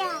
จ้ะ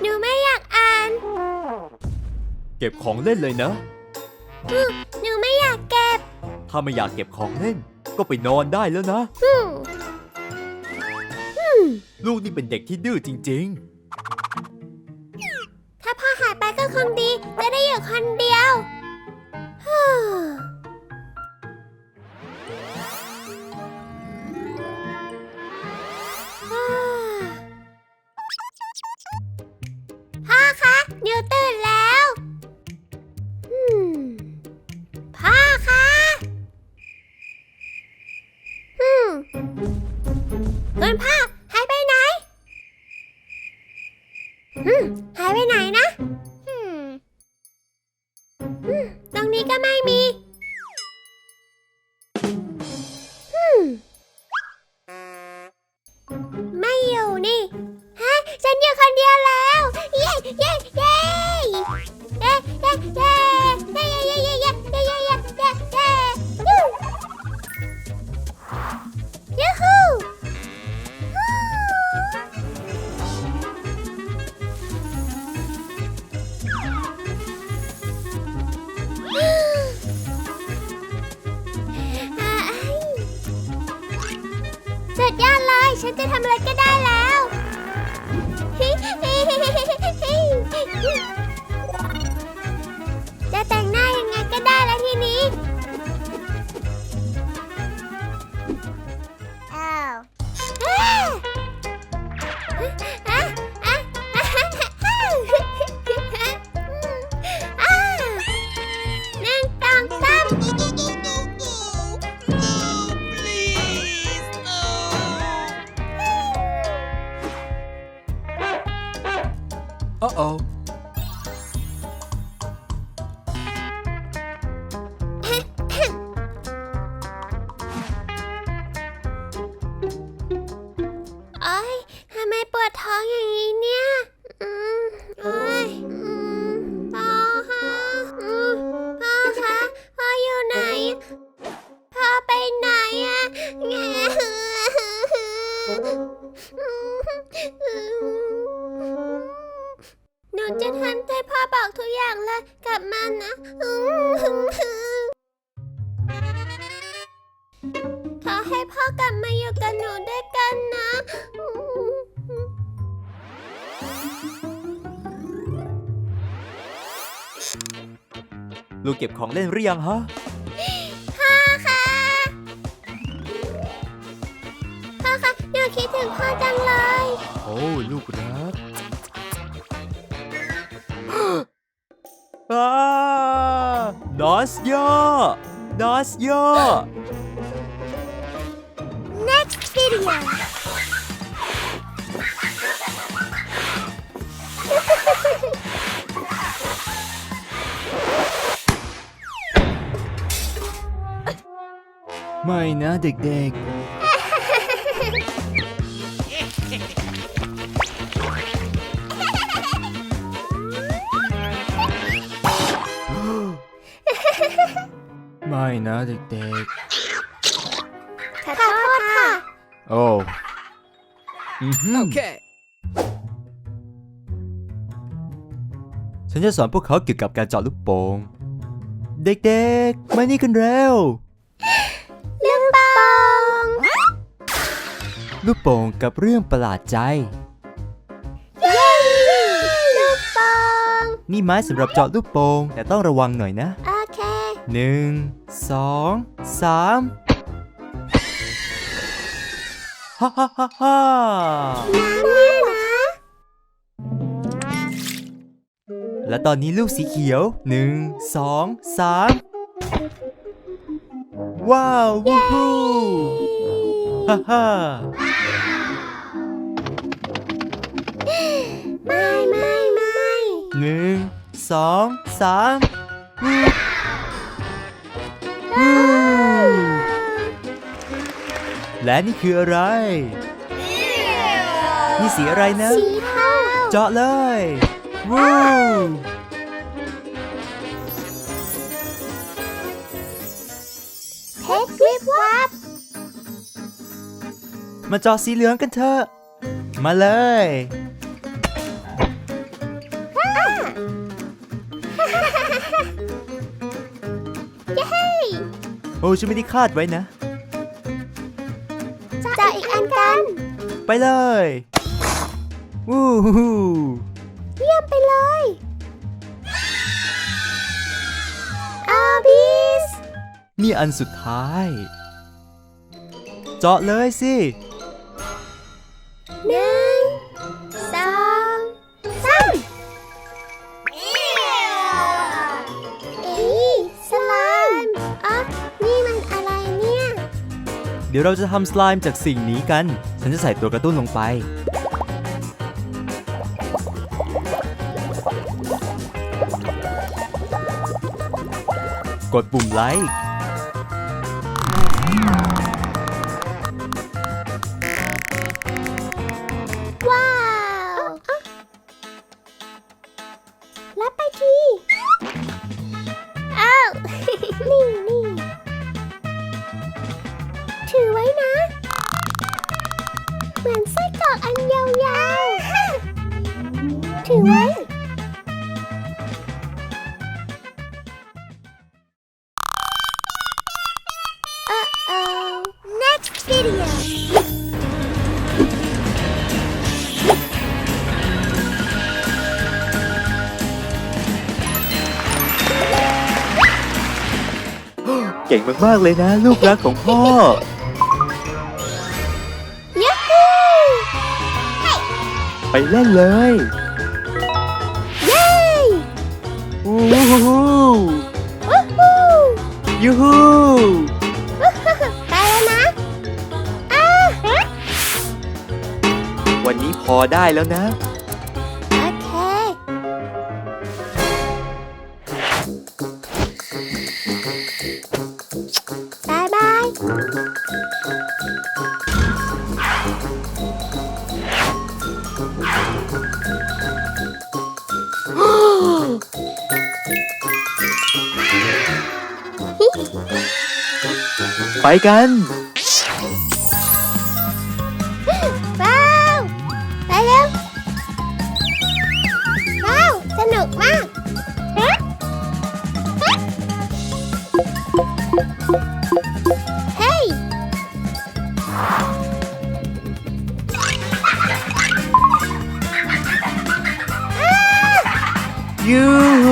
หนูไม่อยากอ่านเก็บของเล่นเลยนะหนูไม่อยากเก็บถ้าไม่อยากเก็บของเล่น ก็ไปนอนได้แล้วนะ อืม ลูกนี่เป็นเด็กที่ดื้อจริงถ้ คงดีจะได้อยู่คนเดียว พ่อคะเดี๋ยวตื่นแล้วอืมพ่อคะอืมคุณพ่อหายไปไหนอืมหายไปไหนนะ ไม่มี สุดยอดเลย ฉันจะทำอะไรก็ได้แล้ว จะแต่งหน้ายังไงก็ได้แล้วทีนี้ ลูกเก็บของเล่นหรือยังฮะ พ่อคะพ่อคะหนูคิดถึงพ่อจังเลย โอ้ลูกรักอ้านอสย่อนอสย่อ next video ไม่นะเด็กๆ ไม่นะเด็กขอโทษค่ะ ๆ โอ้อือหือฉันจะสอนพวกเขาเกี่ยวกับการเจาะลูกโป่งเด็กๆ มานี่กันเร็ว ลูกโป่งกับเรื่องประหลาดใจเย้ลูกบองนี่ไม้สำหรับเจาะลูกโป่งแต่ต้องระวังหน่อยนะ โอเค หนึ่งสองสามฮ่าฮ่าฮ่าฮ่าน้ำเนี่ยนะและตอนนี้ลูกสีเขียวหนึ่งสองสามว้าว วู้ฮู้ฮ่าฮ่า ไม่ไม่ไม่หนึ่งสองสามวู้วู้และนี่คืออะไร นี่สีอะไรนะ สีเทาเจาะเลยฮวู้เพชรวิบวับ มาเจอสีเหลืองกันเถอะ มาเลย โอ้ฉันไม่ได้คาดไว้นะ จะอีกอันกัน ไปเลยวู้ฮู้เยี่ยมไปเลยอาบิสนี่อันสุดท้าย เจาะเลยสิหนึ่ง เดี๋ยวเราจะทำสไลม์จากสิ่งนี้กัน ฉันจะใส่ตัวกระตุ้นลงไป กดปุ่มไลค์ ก่งมากๆเลยนะ ลูกรักของพ่อ Yahoo! ไปเล่นเลย Yay! วู้ฮู้ Woohoo! ยูฮูไปแล้วนะอ้า วันนี้พอได้แล้วนะ ไปกัน ว้าว ไปเร็ว ว้าว สนุกมากเฮ้ย ยูฮู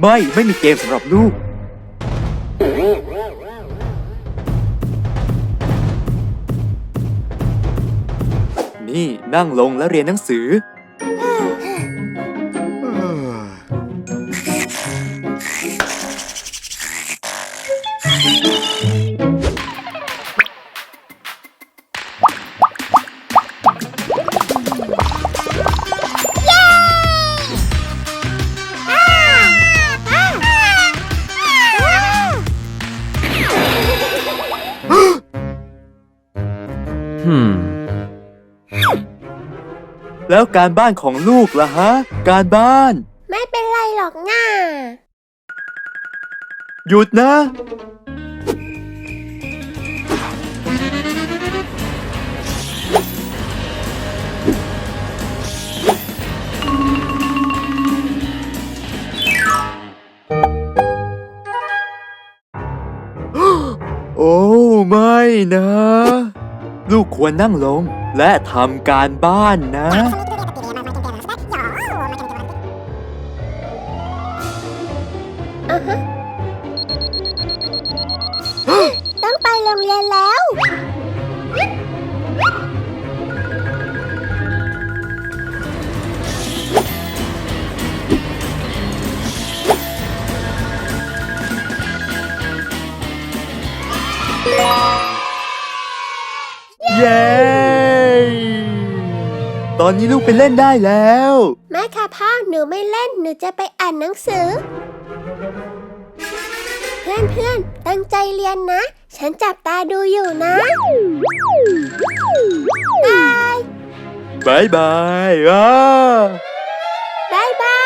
ไม่ไม่มีเกมสำหรับลูก นี่นั่งลงแล้วเรียนหนังสือ แล้วการบ้านของลูกล่ะฮะ การบ้าน ไม่เป็นไรหรอกง่า หยุดนะ โอ้ไม่นะ ลูกควรนั่งลงและทำการบ้านนะ อนนี้ลูกไปเล่นได้แล้ว แม่ค่ะพ่อหนูไม่เล่นหนูจะไปอ่านหนังสือ เพื่อนเพื่อนๆตั้งใจเรียนนะ ฉันจับตาดูอยู่นะบายบายบายอ้าบายบา